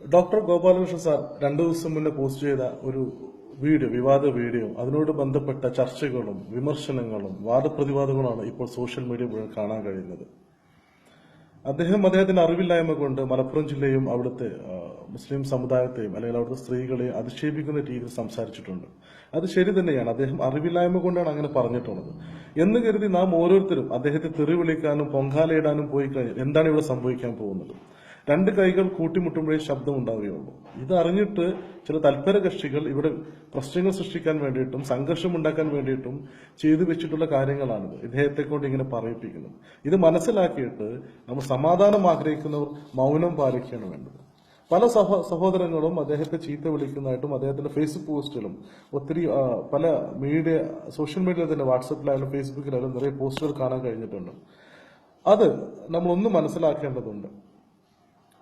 Doctor Gopalakrishnan sir രണ്ടു ദിവസം മുന്നേ പോസ്റ്റ് ചെയ്ത ഒരു വീഡിയോ വിവാദ വീഡിയോ അതിനോട് ബന്ധപ്പെട്ട ചർച്ചകളും വിമർശനങ്ങളും വാദപ്രതിവാദങ്ങളുമാണ് ഇപ്പോൾ സോഷ്യൽ മീഡിയ മുഴുവൻ കാണാൻ കഴിയുന്നത്. അദ്ദേഹം അദ്ദേഹത്തിന്റെ അറിവില്ലായ്മ കൊണ്ട് മലപ്പുറം ജില്ലയും അവിടുത്തെ മുസ്ലിം സമുദായത്തെയും അല്ലെങ്കിൽ അവിടുത്തെ സ്ത്രീകളെയും അധിക്ഷേപിക്കുന്ന രീതിയിൽ സംസാരിച്ചിട്ടുണ്ട്. അത് ശരി തന്നെയാണ്. അദ്ദേഹം അറിവില്ലായ്മ കൊണ്ടാണ് അങ്ങനെ പറഞ്ഞിട്ടുള്ളത്. എന്ന് കരുതി നാം ഓരോരുത്തരും അദ്ദേഹത്തെ തെറി വിളിക്കാനും പൊങ്കാലയിടാനും പോയി കഴിഞ്ഞാൽ എന്താണ് ഇവിടെ സംഭവിക്കാൻ പോകുന്നത്? രണ്ട് കൈകൾ കൂട്ടിമുട്ടുമ്പോഴേ ശബ്ദം ഉണ്ടാവുകയുള്ളൂ. ഇതറിഞ്ഞിട്ട് ചില തൽപര കക്ഷികൾ ഇവിടെ പ്രശ്നങ്ങൾ സൃഷ്ടിക്കാൻ വേണ്ടിയിട്ടും സംഘർഷം ഉണ്ടാക്കാൻ വേണ്ടിയിട്ടും ചെയ്തു വെച്ചിട്ടുള്ള കാര്യങ്ങളാണിത്. ഇദ്ദേഹത്തെ കൊണ്ട് ഇങ്ങനെ പറയിപ്പിക്കുന്നത് ഇത് മനസ്സിലാക്കിയിട്ട് നമ്മൾ സമാധാനം ആഗ്രഹിക്കുന്നവർ മൗനം പാലിക്കുകയാണ് വേണ്ടത്. പല സഹ സഹോദരങ്ങളും അദ്ദേഹത്തെ ചീത്ത വിളിക്കുന്നതായിട്ടും അദ്ദേഹത്തിന്റെ ഫേസ്ബുക്ക് പോസ്റ്റിലും ഒത്തിരി പല മീഡിയ സോഷ്യൽ മീഡിയയിൽ തന്നെ വാട്സപ്പിലായാലും ഫേസ്ബുക്കിലായാലും നിറയെ പോസ്റ്റുകൾ കാണാൻ കഴിഞ്ഞിട്ടുണ്ട്. അത് നമ്മളൊന്ന് മനസ്സിലാക്കേണ്ടതുണ്ട്.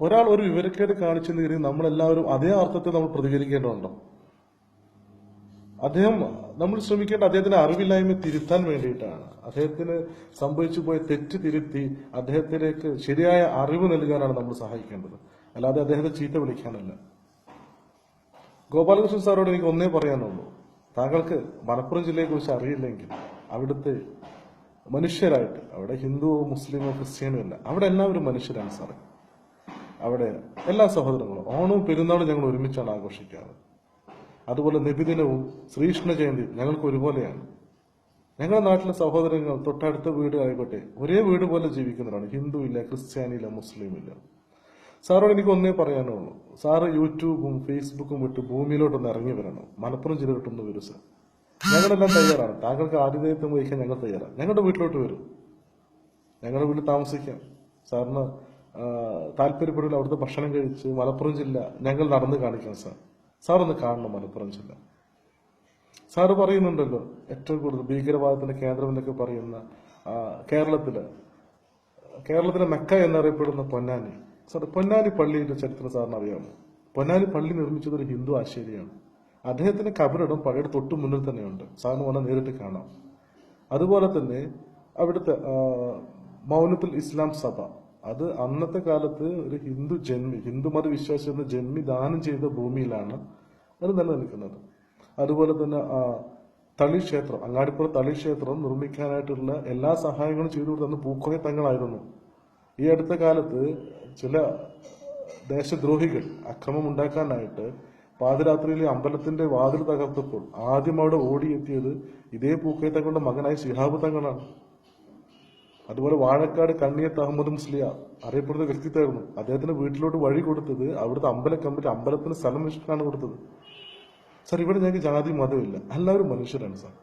ഒരാൾ ഒരു വിവരക്കേട് കാണിച്ചെന്ന് നമ്മളെല്ലാവരും അതേ അർത്ഥത്തെ നമ്മൾ പ്രതികരിക്കേണ്ടതുണ്ടോ? അദ്ദേഹം നമ്മൾ ശ്രമിക്കേണ്ട അദ്ദേഹത്തിന്റെ അറിവില്ലായ്മ തിരുത്താൻ വേണ്ടിയിട്ടാണ്. അദ്ദേഹത്തിന് സംഭവിച്ചു പോയ തെറ്റ് തിരുത്തി അദ്ദേഹത്തിലേക്ക് ശരിയായ അറിവ് നൽകാനാണ് നമ്മൾ സഹായിക്കേണ്ടത്. അല്ലാതെ അദ്ദേഹത്തെ ചീത്ത വിളിക്കാനല്ല. ഗോപാലകൃഷ്ണൻ സാറോട് എനിക്ക് ഒന്നേ പറയാനുള്ളൂ. താങ്കൾക്ക് മലപ്പുറം ജില്ലയെ കുറിച്ച് അറിയില്ലെങ്കിൽ അവിടുത്തെ മനുഷ്യരായിട്ട് അവിടെ ഹിന്ദുവോ മുസ്ലിമോ ക്രിസ്ത്യാനോ അല്ല അവിടെ എല്ലാവരും മനുഷ്യരാണ് സാറേ. അവിടെ എല്ലാ സഹോദരങ്ങളും ഓണവും പെരുന്നാളും ഞങ്ങൾ ഒരുമിച്ചാണ് ആഘോഷിക്കാറ്. അതുപോലെ നബിദിനവും ശ്രീകൃഷ്ണ ജയന്തി ഞങ്ങൾക്ക് ഒരുപോലെയാണ്. ഞങ്ങളുടെ നാട്ടിലെ സഹോദരങ്ങൾ തൊട്ടടുത്ത വീട് ആയിക്കോട്ടെ ഒരേ വീട് പോലെ ജീവിക്കുന്നവരാണ്. ഹിന്ദു ഇല്ല ക്രിസ്ത്യാനി ഇല്ല മുസ്ലിം ഇല്ല. സാറോട് എനിക്ക് ഒന്നേ പറയാനുള്ളൂ. സാറ് യൂട്യൂബും ഫേസ്ബുക്കും വിട്ട് ഭൂമിയിലോട്ടൊന്ന് ഇറങ്ങി വരണം. മലപ്പുറം ജില്ല കിട്ടുന്ന വരും സാർ. ഞങ്ങളെല്ലാം തയ്യാറാണ്. താങ്കൾക്ക് ആതിഥേയത്വം വഹിക്കാൻ ഞങ്ങൾ തയ്യാറാണ്. ഞങ്ങളുടെ വീട്ടിലോട്ട് വരും. ഞങ്ങളുടെ വീട്ടിൽ താമസിക്കാം. സാറിന് താല്പര്യപ്പെടില്ല അവിടുത്തെ ഭക്ഷണം കഴിച്ച് മലപ്പുറം ജില്ല ഞങ്ങൾ നടന്ന് കാണിക്കാം സാർ സാർ ഒന്ന് കാണണം മലപ്പുറം ജില്ല. സാറ് പറയുന്നുണ്ടല്ലോ ഏറ്റവും കൂടുതൽ ഭീകരവാദത്തിന്റെ കേന്ദ്രം എന്നൊക്കെ പറയുന്ന കേരളത്തിൽ. കേരളത്തിലെ മെക്ക എന്നറിയപ്പെടുന്ന പൊന്നാനി. സാർ പൊന്നാനി പള്ളിയുടെ ചരിത്രം സാറിന് അറിയാമോ? പൊന്നാനി പള്ളി നിർമ്മിച്ചത് ഒരു ഹിന്ദു ആശേരിയാണ്. അദ്ദേഹത്തിന്റെ കബറിടം പള്ളിയുടെ തൊട്ടു മുന്നിൽ തന്നെയുണ്ട്. സാറിന് വന്നാൽ നേരിട്ട് കാണാം. അതുപോലെ തന്നെ അവിടുത്തെ മൗനത്തുൽ ഇസ്ലാം സഭ. അത് അന്നത്തെ കാലത്ത് ഒരു ഹിന്ദു ജന്മി ഹിന്ദു മത വിശ്വാസി എന്ന ജന്മി ദാനം ചെയ്ത ഭൂമിയിലാണ് അത് നിലനിൽക്കുന്നത്. അതുപോലെ തന്നെ തളി ക്ഷേത്രം അങ്ങാടിപ്പുറം തളി ക്ഷേത്രം നിർമ്മിക്കാനായിട്ടുള്ള എല്ലാ സഹായങ്ങളും ചെയ്തു കൊടുത്തന്ന് പൂക്കോയ തങ്ങളായിരുന്നു. ഈ അടുത്ത കാലത്ത് ചില ദേശദ്രോഹികൾ അക്രമം ഉണ്ടാക്കാനായിട്ട് പാതിരാത്രിയിൽ അമ്പലത്തിന്റെ വാതിൽ തകർത്തപ്പോൾ ആദ്യം അവിടെ ഓടിയെത്തിയത് ഇതേ പൂക്കോയ തങ്ങളുടെ മകനായ ശിഹാബ് തങ്ങളാണ്. അതുപോലെ വാഴക്കാട് കണ്ണിയത്ത് അഹമ്മദ് മുസ്ലിയ അറിയപ്പെടുന്ന വ്യക്തിത്വമായിരുന്നു. അദ്ദേഹത്തിന് വീട്ടിലോട്ട് വഴി കൊടുത്തത് അവിടുത്തെ അമ്പല കമ്മിറ്റി അമ്പലത്തിന് സ്ഥലം വെച്ചിട്ടാണ് കൊടുത്തത്. സർ ഇവിടെ ഞങ്ങൾക്ക് ജാതി മതമില്ല. എല്ലാവരും മനുഷ്യരാണ് സാർ.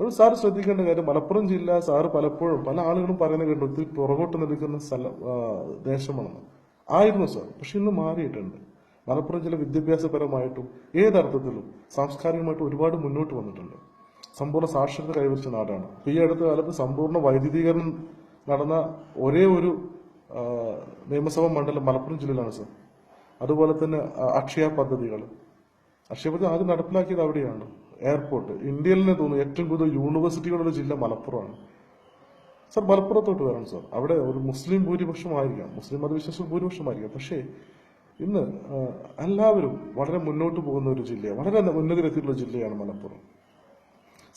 അപ്പോൾ സാർ ശ്രദ്ധിക്കേണ്ട കാര്യം മലപ്പുറം ജില്ല സാറ് പലപ്പോഴും പല ആളുകളും പറയുന്ന കേട്ടു ഒത്തിരി പുറകോട്ട് നിൽക്കുന്ന സ്ഥലം ദേശമാണെന്ന്. ആയിരുന്നു സാർ പക്ഷെ ഇന്ന് മാറിയിട്ടുണ്ട്. മലപ്പുറം ജില്ല വിദ്യാഭ്യാസപരമായിട്ടും ഏതർത്ഥത്തിലും സാംസ്കാരികമായിട്ടും ഒരുപാട് മുന്നോട്ട് വന്നിട്ടുണ്ട്. സമ്പൂർണ സാക്ഷരത കൈവരിച്ച നാടാണ്. ഇപ്പൊ ഈ അടുത്ത കാലത്ത് സമ്പൂർണ വൈദ്യുതീകരണം നടന്ന ഒരേ ഒരു നിയമസഭാ മണ്ഡലം മലപ്പുറം ജില്ലയിലാണ് സർ. അതുപോലെ തന്നെ അക്ഷയ പദ്ധതികൾ. അക്ഷയ പദ്ധതി ആദ്യം നടപ്പിലാക്കിയത് അവിടെയാണ് എയർപോർട്ട്. ഇന്ത്യയിൽ തന്നെ തോന്നുന്നു ഏറ്റവും കൂടുതൽ യൂണിവേഴ്സിറ്റികളുള്ള ജില്ല മലപ്പുറമാണ്. സർ മലപ്പുറത്തോട്ട് വരണം സർ. അവിടെ ഒരു മുസ്ലിം ഭൂരിപക്ഷമായിരിക്കാം. മുസ്ലിം മതവിശ്വാസം ഭൂരിപക്ഷമായിരിക്കാം. പക്ഷേ ഇന്ന് എല്ലാവരും വളരെ മുന്നോട്ട് പോകുന്ന ഒരു ജില്ലയാണ് വളരെ ഉന്നതിയിലെത്തിയിട്ടുള്ള ജില്ലയാണ് മലപ്പുറം.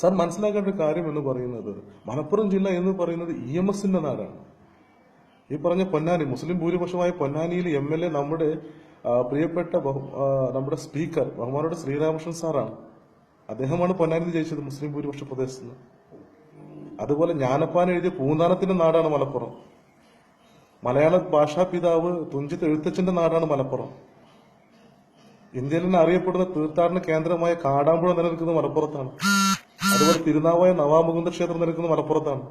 സാർ മനസ്സിലാക്കേണ്ട കാര്യം എന്ന് പറയുന്നത് മലപ്പുറം ജില്ല എന്ന് പറയുന്നത് ഇ എം എസിന്റെ നാടാണ്. ഈ പറഞ്ഞ പൊന്നാനി മുസ്ലിം ഭൂരിപക്ഷമായ പൊന്നാനിയിൽ എം എൽ എ നമ്മുടെ പ്രിയപ്പെട്ട നമ്മുടെ സ്പീക്കർ ബഹുമാനോട് ശ്രീരാമകൃഷ്ണൻ സാറാണ്. അദ്ദേഹമാണ് പൊന്നാനിയിൽ ജയിച്ചത് മുസ്ലിം ഭൂരിപക്ഷ പ്രദേശത്ത് നിന്ന്. അതുപോലെ ജ്ഞാനപ്പാൻ എഴുതിയ പൂന്താനത്തിന്റെ നാടാണ് മലപ്പുറം. മലയാള ഭാഷാ പിതാവ് തുഞ്ചത്ത് എഴുത്തച്ഛന്റെ നാടാണ് മലപ്പുറം. ഇന്ത്യയിൽ നിന്ന് അറിയപ്പെടുന്ന തീർത്ഥാടന കേന്ദ്രമായ കാടാമ്പുഴ നിലനിൽക്കുന്നത് മലപ്പുറത്താണ്. അതുപോലെ തിരുനാവായ നവാമുകുന്ദ ക്ഷേത്രം നിൽക്കുന്നത് മലപ്പുറത്താണ്.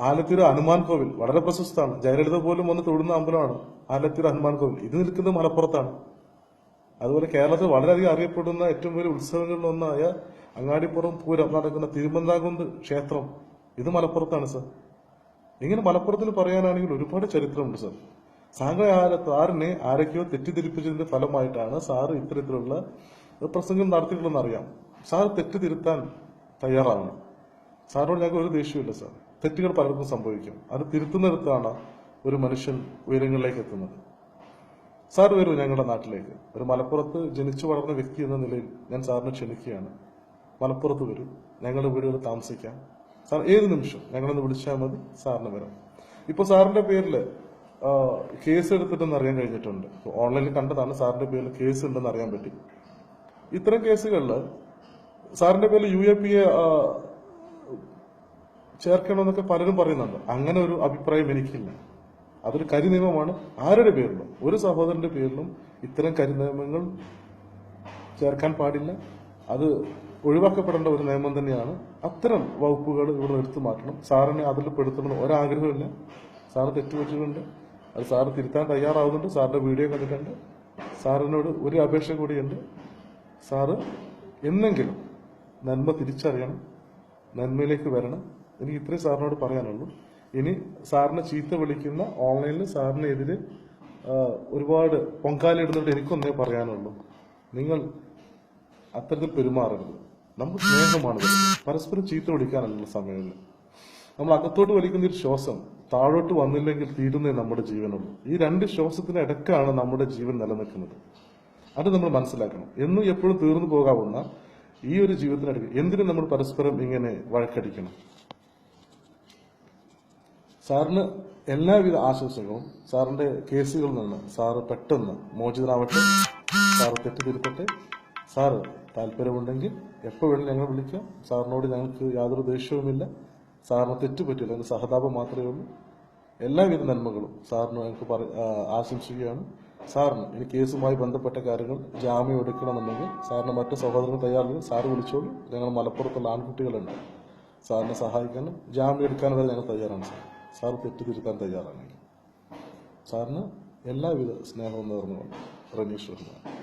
ആലത്തൂർ ഹനുമാൻ കോവിൽ വളരെ പ്രശസ്തമാണ്. ജയലളിത പോലും വന്ന് തൊടുന്ന അമ്പലമാണ് ആലത്തൂർ ഹനുമാൻ കോവിൽ. ഇത് നിൽക്കുന്നത് മലപ്പുറത്താണ്. അതുപോലെ കേരളത്തിൽ വളരെയധികം അറിയപ്പെടുന്ന ഏറ്റവും വലിയ ഉത്സവങ്ങളിൽ ഒന്നായ അങ്ങാടിപ്പുറം പൂരം നടക്കുന്ന തിരുമന്താകുന്ത് ക്ഷേത്രം. ഇത് മലപ്പുറത്താണ് സർ. ഇങ്ങനെ മലപ്പുറത്തിൽ പറയാനാണെങ്കിൽ ഒരുപാട് ചരിത്രമുണ്ട് സർ. സാങ്കാരിനെ ആരൊക്കെയോ തെറ്റിദ്ധരിപ്പിച്ചതിന്റെ ഫലമായിട്ടാണ് സാറ് ഇത്തരത്തിലുള്ള പ്രസംഗം നടത്തിയിട്ടുള്ളതെന്ന് അറിയാം. സാർ തെറ്റ് തിരുത്താൻ തയ്യാറാവണം സാറിനോട് ഞങ്ങൾക്ക് ഒരു ദേഷ്യമില്ല സാർ. തെറ്റുകൾ പലർക്കും സംഭവിക്കും. അത് തിരുത്തുന്നിടത്താണ് ഒരു മനുഷ്യൻ ഉയരങ്ങളിലേക്ക് എത്തുന്നത്. സാർ വരൂ ഞങ്ങളുടെ നാട്ടിലേക്ക്. ഒരു മലപ്പുറത്ത് ജനിച്ചു വളർന്ന വ്യക്തി എന്ന നിലയിൽ ഞാൻ സാറിനെ ക്ഷണിക്കുകയാണ്. മലപ്പുറത്ത് വരും. ഞങ്ങളുടെ വീടുകൾ താമസിക്കാം. സാർ ഏത് നിമിഷം? ഞങ്ങളൊന്ന് വിളിച്ചാൽ മതി. സാറിന് വരാം. ഇപ്പോൾ സാറിന്റെ പേരിൽ കേസ് എടുത്തിട്ടെന്ന് അറിയാൻ കഴിഞ്ഞിട്ടുണ്ട്. ഓൺലൈനിൽ കണ്ടതാണ് സാറിന്റെ പേരിൽ കേസ് ഉണ്ടെന്ന് അറിയാൻ പറ്റി. ഇത്തരം കേസുകളിൽ സാറിന്റെ പേരിൽ യു എ പി എ ചേർക്കണമെന്നൊക്കെ പലരും പറയുന്നുണ്ട്. അങ്ങനെ ഒരു അഭിപ്രായം എനിക്കില്ല. അതൊരു കരി നിയമമാണ് ആരുടെ പേരിലും? ഒരു സഹോദരന്റെ പേരിലും ഇത്തരം കരി നിയമങ്ങൾ ചേർക്കാൻ പാടില്ല. അത് ഒഴിവാക്കപ്പെടേണ്ട ഒരു നിയമം തന്നെയാണ്. അത്തരം വകുപ്പുകൾ ഇവിടെ എടുത്തു മാറ്റണം. സാറിനെ അതിൽ പെടുത്തണമെന്ന് ഒരാഗ്രഹമില്ല. സാറ് തെറ്റുപറ്റിയിട്ടുണ്ട്. അത് സാറ് തിരുത്താൻ തയ്യാറാവുന്നുണ്ട്. സാറിന്റെ വീഡിയോ കണ്ടിട്ടുണ്ട്. സാറിനോട് ഒരു അപേക്ഷ കൂടിയുണ്ട്. സാറ് എന്നെങ്കിലും നന്മ തിരിച്ചറിയണം നന്മയിലേക്ക് വരണം. എനിക്ക് ഇത്രയും സാറിനോട് പറയാനുള്ളൂ. ഇനി സാറിനെ ചീത്ത വിളിക്കുന്ന ഓൺലൈനിൽ സാറിനെതിരെ ഒരുപാട് പൊങ്കാലിടുന്നുണ്ട് എനിക്കൊന്നേ പറയാനുള്ളൂ. നിങ്ങൾ അത്തരത്തിൽ പെരുമാറരുത്. നമുക്ക് സ്നേഹമാണ്. പരസ്പരം ചീത്ത വിളിക്കാനല്ല സമയമില്ല നമ്മൾ അകത്തോട്ട് വലിക്കുന്ന ഒരു ശ്വാസം താഴോട്ട് വന്നില്ലെങ്കിൽ തീരുന്നേ നമ്മുടെ ജീവനുള്ളൂ. ഈ രണ്ട് ശ്വാസത്തിന് ഇടക്കാണ് നമ്മുടെ ജീവൻ നിലനിൽക്കുന്നത്. അത് നമ്മൾ മനസ്സിലാക്കണം. എന്നും എപ്പോഴും തീർന്നു പോകാവുന്ന ഈ ഒരു ജീവിതത്തിനടുക്ക് എന്തിനും നമ്മൾ പരസ്പരം ഇങ്ങനെ വഴക്കടിക്കണം? സാറിന് എല്ലാവിധ ആശംസകളും സാറിന്റെ കേസുകളിൽ നിന്ന് സാറ് പെട്ടെന്ന് മോചിതനാവട്ടെ സാറ് തെറ്റ് തിരുത്തട്ടെ സാറ് താല്പര്യമുണ്ടെങ്കിൽ എപ്പോൾ വേണമെങ്കിലും ഞങ്ങൾ വിളിക്കാം. സാറിനോട് ഞങ്ങൾക്ക് യാതൊരു ദേഷ്യവുമില്ല. സാറിന് തെറ്റു പറ്റില്ല അതിന് സഹതാപം മാത്രമേ ഉള്ളൂ. എല്ലാവിധ നന്മകളും സാറിന് ഞങ്ങൾക്ക് ആശംസിക്കുകയാണ്. സാറിന് ഈ കേസുമായി ബന്ധപ്പെട്ട കാര്യങ്ങൾ ജാമ്യം എടുക്കണമെന്നുണ്ടെങ്കിൽ സാറിന് മറ്റു സഹോദരങ്ങൾ തയ്യാറില്ലെങ്കിൽ സാറ് വിളിച്ചോളൂ. ഞങ്ങൾ മലപ്പുറത്തുള്ള ആൺകുട്ടികളുണ്ട്. സാറിനെ സഹായിക്കാനും ജാമ്യം എടുക്കാനും വരെ ഞങ്ങൾ തയ്യാറാണ് സാർ. സാർ തെറ്റ് തിരുത്താൻ തയ്യാറാണെങ്കിൽ. സാറിന് എല്ലാവിധ സ്നേഹവും നേർന്നുകൊണ്ട് റനീഷ് വർമ്മ